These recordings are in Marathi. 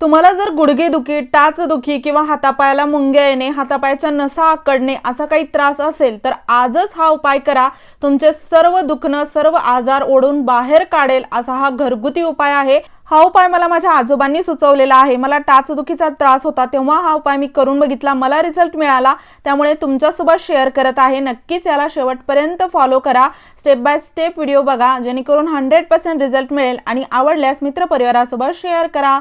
तुम्हाला जर गुडघेदुखी टाचदुखी किंवा हातापायाला मुंग्या येणे हातापायाच्या नसा आकडणे असा काही त्रास असेल तर आजच हा उपाय करा. तुमचे सर्व दुखणं सर्व आजार ओढून बाहेर काढेल असा हा घरगुती उपाय आहे. हा उपाय मला माझ्या आजोबांनी सुचवलेला आहे. मला टाचदुखीचा त्रास होता तेव्हा हा उपाय मी करून बघितला. मला रिझल्ट मिळाला. त्यामुळे तुमच्यासोबत शेअर करत आहे. नक्कीच याला शेवटपर्यंत फॉलो करा. स्टेप बाय स्टेप व्हिडिओ बघा. जेणेकरून हंड्रेड पर्सेंट रिझल्ट मिळेल आणि आवडल्यास मित्रपरिवारासोबत शेअर करा.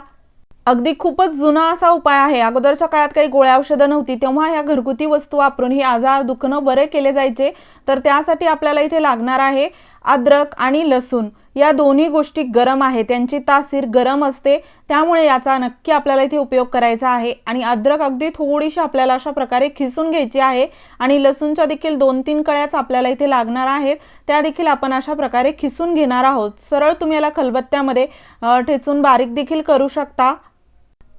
अगदी खूपच जुना असा उपाय आहे. अगोदरच्या काळात काही गोळ्या औषधं नव्हती. तेव्हा ह्या घरगुती वस्तू वापरून ही आजार दुखणं बरे केले जायचे. तर त्यासाठी आपल्याला इथे लागणार आहे अद्रक आणि लसूण. या दोन्ही गोष्टी गरम आहे त्यांची तासीर गरम असते. त्यामुळे याचा नक्की आपल्याला इथे उपयोग करायचा आहे. आणि अद्रक अगदी थोडीशी आपल्याला अशा प्रकारे खिसून घ्यायची आहे. आणि लसूणच्या देखील दोन तीन कळ्याच आपल्याला इथे लागणार आहेत. त्या देखील आपण अशा प्रकारे खिसून घेणार आहोत. सरळ तुम्ही याला खलबत्त्यामध्ये ठेचून बारीक देखील करू शकता.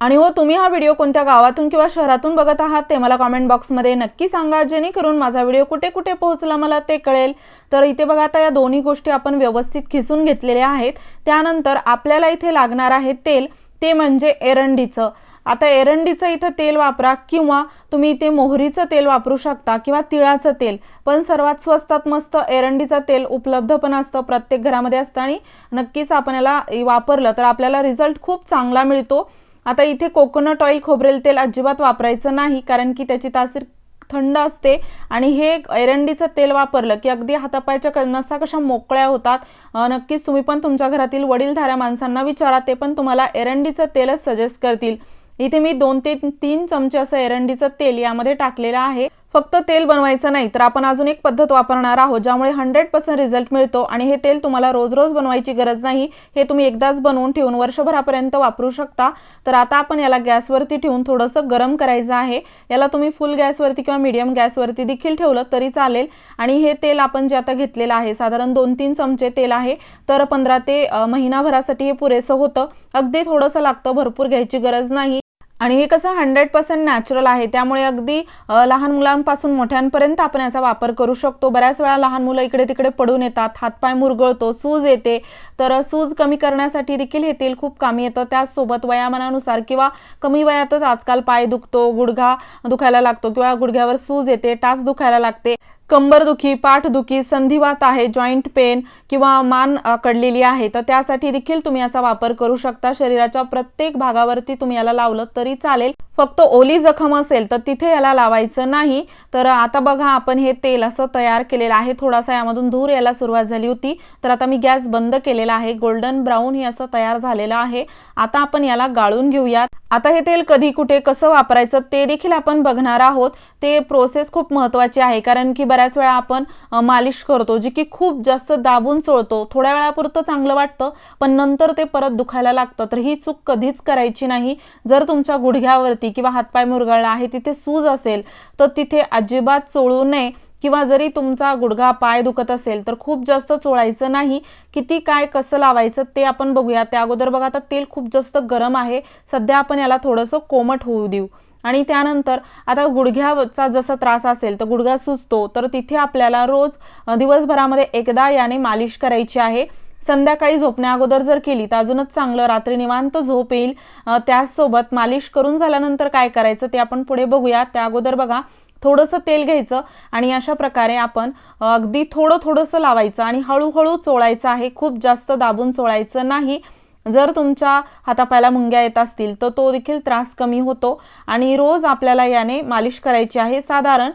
आणि हो तुम्ही हा व्हिडिओ कोणत्या गावातून किंवा शहरातून बघत आहात ते मला कॉमेंट बॉक्समध्ये नक्की सांगा जेणेकरून माझा व्हिडिओ कुठे कुठे पोहोचला मला ते कळेल. तर इथे बघा आता या दोन्ही गोष्टी आपण व्यवस्थित खिसून घेतलेल्या आहेत. त्यानंतर आपल्याला इथे लागणार आहे तेल. ते म्हणजे एरंडीचं. आता एरंडीचं इथं तेल वापरा किंवा तुम्ही इथे मोहरीचं तेल वापरू शकता किंवा तिळाचं तेल. पण सर्वात स्वस्तात मस्त एरंडीचं तेल उपलब्ध पण असतं प्रत्येक घरामध्ये असतं. आणि नक्कीच आपण याला वापरलं तर आपल्याला रिझल्ट खूप चांगला मिळतो. आता इथे कोकोनट ऑइल खोबरेल तेल अजिबात वापरायचं नाही कारण की त्याची तासीर थंड असते आणि हे एरंडीचं तेल वापरलं की अगदी हातापायच्या क- नसा कशा मोकळ्या होतात. नक्कीच तुम्ही पण तुमच्या घरातील वडीलधाऱ्या माणसांना विचारा ते पण तुम्हाला एरंडीचं तेलच सजेस्ट करतील. इथे मी दोन ते तीन चमचे असं एरंडीचं तेल यामध्ये टाकलेलं आहे. फक्त तेल बनवायचं नाही तर आपण अजून एक पद्धत वापरणार आहोत ज्यामुळे हंड्रेड पर्सेंट रिझल्ट मिळतो आणि हे तेल तुम्हाला रोज रोज बनवायची गरज नाही. हे तुम्ही एकदाच बनवून ठेवून वर्षभरापर्यंत वापरू शकता. तर आता आपण याला गॅसवरती ठेवून थोडंसं गरम करायचं आहे. याला तुम्ही फुल गॅसवरती किंवा मीडियम गॅसवरती देखील ठेवलं तरी चालेल. आणि हे तेल आपण जे आता घेतलेलं आहे साधारण दोन तीन चमचे तेल आहे तर पंधरा ते महिनाभरासाठी हे पुरेसं होतं. अगदी थोडंसं लागतं भरपूर घ्यायची गरज नाही. आणि हे कसं हंड्रेड पर्सेंट नॅचरल आहे त्यामुळे अगदी लहान मुलांपासून मोठ्यांपर्यंत आपण याचा वापर करू शकतो. बऱ्याच वेळा लहान मुलं इकडे तिकडे पडून येतात हातपाय मुरगळतो सूज येते. तर सूज कमी करण्यासाठी देखील हे तेल खूप कामी येतं. त्याचसोबत वयामानानुसार किंवा कमी वयातच आजकाल पाय दुखतो गुडघा दुखायला लागतो किंवा गुडघ्यावर सूज येते टाच दुखायला लागते. कंबरदुखी पाठदुखी संधिवात आहे जॉईंट पेन किंवा मान अकडलेली आहे तर त्यासाठी देखील तुम्ही याचा वापर करू शकता. शरीराच्या प्रत्येक भागावरती तुम्ही याला लावलं तरी चालेल. फक्त ओली जखम असेल तर तिथे याला लावायचं नाही. तर आता बघा आपण हे तेल असं तयार केलेलं आहे. थोडासा यामधून धूर यायला सुरुवात झाली होती. तर आता मी गॅस बंद केलेला आहे. गोल्डन ब्राऊन हे असं तयार झालेलं आहे. आता आपण याला गाळून घेऊयात. आता हे तेल कधी कुठे कसं वापरायचं ते देखील आपण बघणार आहोत. ते प्रोसेस खूप महत्वाची आहे. कारण की बऱ्याच वेळा आपण मालिश करतो जी की खूप जास्त दाबून चोळतो. थोड्या वेळापुरतं चांगलं वाटतं पण नंतर ते परत दुखायला लागतं. तर ही चूक कधीच करायची नाही. जर तुमच्या गुडघ्यावरती किंवा हातपाय मुरगळला आहे तिथे सूज असेल तर तिथे अजिबात चोळू नये. किंवा जरी तुमचा गुडघा पाय दुखत असेल तर खूप जास्त चोळायचं नाही. किती काय कसं लावायचं ते आपण बघूया. त्या अगोदर बघा आता तेल खूप जास्त गरम आहे. सध्या आपण याला थोडंसं कोमट होऊ देऊ. आणि त्यानंतर आता गुडघ्याचा जसा त्रास असेल तर गुडघा सुचतो तर तिथे आपल्याला रोज दिवसभरामध्ये एकदा याने मालिश करायची आहे. संध्याकाळी झोपण्या अगोदर जर केली तर अजूनच चांगलं रात्री निवांत झोप येईल. त्याचसोबत मालिश करून झाल्यानंतर काय करायचं ते आपण पुढे बघूया. त्या अगोदर बघा थोडंसं तेल घ्यायचं आणि अशा प्रकारे आपण अगदी थोडं थोडंसं लावायचं आणि हळूहळू चोळायचं आहे. खूप जास्त दाबून चोळायचं नाही. जर तुमच्या हातापायाला मुंग्या येत असतील तर तो देखील त्रास कमी होतो. आणि रोज आपल्याला याने मालिश करायची आहे. साधारण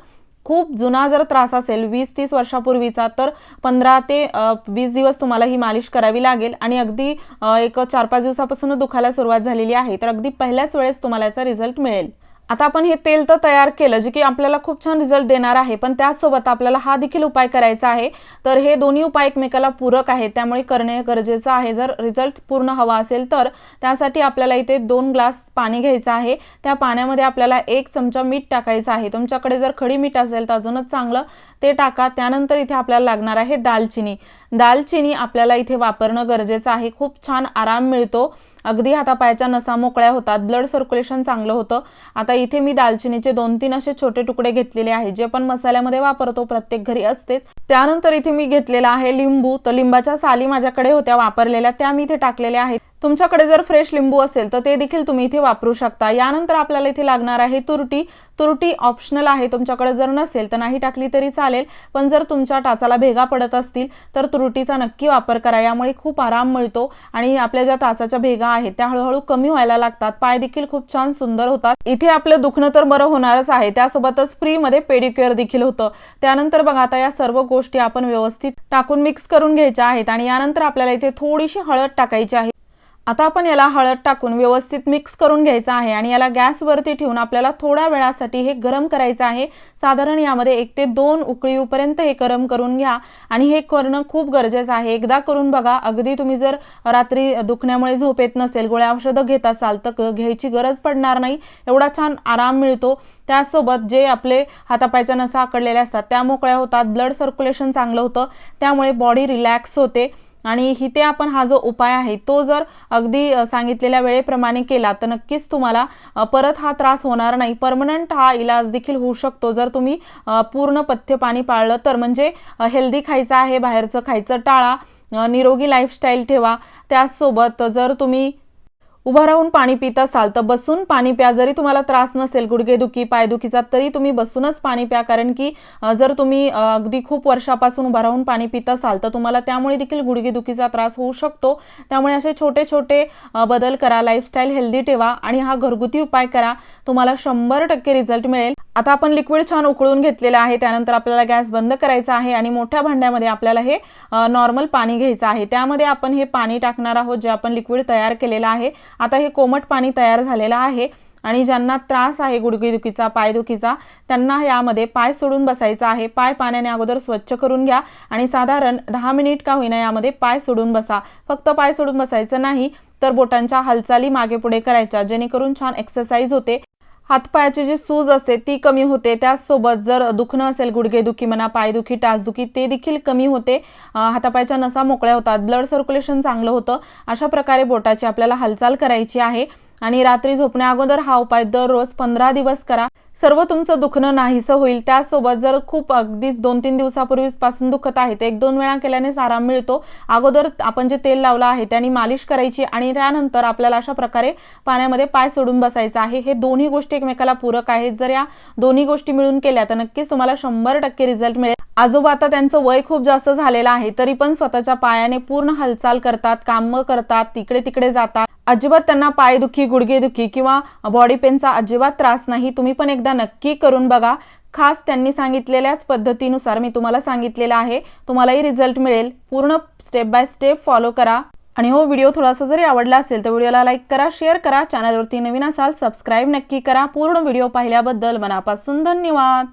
खूप जुना जर त्रास असेल वीस तीस वर्षापूर्वीचा तर पंधरा ते वीस दिवस तुम्हाला ही मालिश करावी लागेल. आणि अगदी एक चार पाच दिवसापासून दुखायला सुरुवात झालेली आहे तर अगदी पहिल्याच वेळेस तुम्हाला याचा रिझल्ट मिळेल. आता आपण हे तेल तर तयार केलं जे की आपल्याला खूप छान रिझल्ट देणार आहे पण त्याचसोबत आपल्याला हा देखील उपाय करायचा आहे. तर हे दोन्ही उपाय एकमेकाला पूरक आहेत त्यामुळे करणे गरजेचं आहे. जर रिझल्ट पूर्ण हवा असेल तर त्यासाठी आपल्याला इथे दोन ग्लास पाणी घ्यायचं आहे. त्या पाण्यामध्ये आपल्याला एक चमचा मीठ टाकायचं आहे. तुमच्याकडे जर खडी मीठ असेल तर अजूनच चांगलं ते टाका. त्यानंतर इथे आपल्याला लागणार आहे दालचिनी. दालचिनी आपल्याला इथे वापरणं गरजेचं आहे. खूप छान आराम मिळतो. अगदी हातापायाच्या नसा मोकळ्या होतात. ब्लड सर्क्युलेशन चांगलं होतं. आता इथे मी दालचिनीचे दोन तीन असे छोटे तुकडे घेतलेले आहे जे पण मसाल्यामध्ये वापरतो प्रत्येक घरी असते त्यानंतर इथे मी घेतलेला आहे लिंबू. तर लिंबाच्या साली माझ्याकडे होत्या वापरलेल्या त्या मी इथे टाकलेल्या आहेत. तुमच्याकडे जर फ्रेश लिंबू असेल तर ते देखील तुम्ही इथे वापरू शकता. यानंतर आपल्याला इथे लागणार आहे तुरटी. तुरटी ऑप्शनल आहे तुमच्याकडे जर नसेल तर नाही टाकली तरी चालेल. पण जर तुमच्या टाचाला भेगा पडत असतील तर तुरटीचा नक्की वापर करा. यामुळे खूप आराम मिळतो आणि आपल्या ज्या टाचाच्या भेगा आहेत त्या हळूहळू कमी व्हायला लागतात. पाय देखील खूप छान सुंदर होतात. इथे आपलं दुखणं तर बरं होणारच आहे. त्यासोबतच फ्रीमध्ये पेडिक्युअर देखील होतं. त्यानंतर बघा आता या सर्व गोष्टी आपण व्यवस्थित टाकून मिक्स करून घ्यायच्या आहेत आणि यानंतर आपल्याला इथे थोडीशी हळद टाकायची आहे. आता आपण याला हळद टाकून व्यवस्थित मिक्स करून घ्यायचं आहे आणि याला गॅसवरती ठेवून आपल्याला थोड्या वेळासाठी हे गरम करायचं आहे. साधारण यामध्ये एक ते दोन उकळीपर्यंत हे गरम करून घ्या आणि हे करणं खूप गरजेचं आहे. एकदा करून बघा. अगदी तुम्ही जर रात्री दुखण्यामुळे झोप येत नसेल गोळ्या औषधं घेत असाल तर क- घ्यायची गरज पडणार नाही. एवढा छान आराम मिळतो. त्यासोबत जे आपले हातापायच्या नसा आकडलेल्या असतात त्या मोकळ्या होतात. ब्लड सर्क्युलेशन चांगलं होतं. त्यामुळे बॉडी रिलॅक्स होते. आणि इथे आपण हा जो उपाय आहे तो जर अगदी सांगितलेल्या वेळेप्रमाणे केला तर नक्कीच तुम्हाला परत हा त्रास होणार नाही. परमनंट हा इलाज देखील होऊ शकतो. जर तुम्ही पूर्ण पथ्य पाणी पाळलं तर म्हणजे हेल्दी खायचं आहे बाहेरचं खायचं टाळा निरोगी लाईफस्टाईल ठेवा. त्याचसोबत जर तुम्ही उभं राहून पाणी पित असाल तर बसून पाणी प्या. जरी तुम्हाला त्रास नसेल गुडघेदुखी पायदुखीचा तरी तुम्ही बसूनच पाणी प्या. कारण की जर तुम्ही अगदी खूप वर्षापासून उभं राहून पाणी पित असाल तर तुम्हाला त्यामुळे देखील गुडघेदुखीचा त्रास होऊ शकतो. त्यामुळे असे छोटे छोटे बदल करा. लाईफस्टाईल हेल्दी ठेवा आणि हा घरगुती उपाय करा. तुम्हाला शंभर टक्के रिझल्ट मिळेल. आता आपण लिक्विड छान उकळून घेतलेलं आहे. त्यानंतर आपल्याला गॅस बंद करायचा आहे आणि मोठ्या भांड्यामध्ये आपल्याला हे नॉर्मल पाणी घ्यायचं आहे. त्यामध्ये आपण हे पाणी टाकणार आहोत जे आपण लिक्विड तयार केलेलं आहे. आता हे कोमट पाणी तयार झालेलं आहे आणि ज्यांना त्रास आहे गुडघेदुखीचा पायदुखीचा त्यांना यामध्ये पाय सोडून बसायचा आहे. पाय पाण्याने अगोदर स्वच्छ करून घ्या आणि साधारण दहा मिनिट का होईना यामध्ये पाय सोडून बसा. फक्त पाय सोडून बसायचं नाही तर बोटांच्या हालचाली मागे पुढे करायच्या जेणेकरून छान एक्सरसाइज होते. हातपायाची जी सूज असते ती कमी होते. त्याचसोबत जर दुखणं असेल गुडघेदुखी म्हणा पायदुखी टाचदुखी ते देखील कमी होते. हातापायच्या नसा मोकळ्या होतात. ब्लड सर्क्युलेशन चांगलं होतं. अशा प्रकारे बोटाची आपल्याला हालचाल करायची आहे. आणि रात्री झोपण्या अगोदर हा उपाय दररोज पंधरा दिवस करा. सर्व तुमचं दुखणं नाहीसं होईल. त्यासोबत जर खूप अगदीच दोन तीन दिवसापूर्वीच पासून दुखत आहे तर एक दोन वेळा केल्यानेच आराम मिळतो. अगोदर आपण जे तेल लावलं आहे त्याने मालिश करायची आणि त्यानंतर आपल्याला अशा प्रकारे पाण्यामध्ये पाय सोडून बसायचं आहे. हे दोन्ही गोष्टी एकमेकाला पूरक आहेत. जर या दोन्ही गोष्टी मिळून केल्या तर नक्कीच तुम्हाला शंभर टक्के रिझल्ट मिळेल. आजोबा आता त्यांचं वय खूप जास्त झालेलं आहे तरी पण स्वतःच्या पायाने पूर्ण हालचाल करतात कामं करतात तिकडे तिकडे जातात. अजिबात त्यांना पायदुखी गुडघेदुखी किंवा बॉडी पेनचा अजिबात त्रास नाही. तुम्ही पण एकदा नक्की करून बघा. खास त्यांनी सांगितलेल्याच पद्धतीनुसार मी तुम्हाला सांगितलेलं आहे. तुम्हालाही रिझल्ट मिळेल. पूर्ण स्टेप बाय स्टेप फॉलो करा. आणि हो व्हिडिओ थोडासा जरी आवडला असेल तर व्हिडिओला लाईक करा शेअर करा. चॅनलवरती नवीन असाल सबस्क्राईब नक्की करा. पूर्ण व्हिडिओ पाहिल्याबद्दल मनापासून धन्यवाद.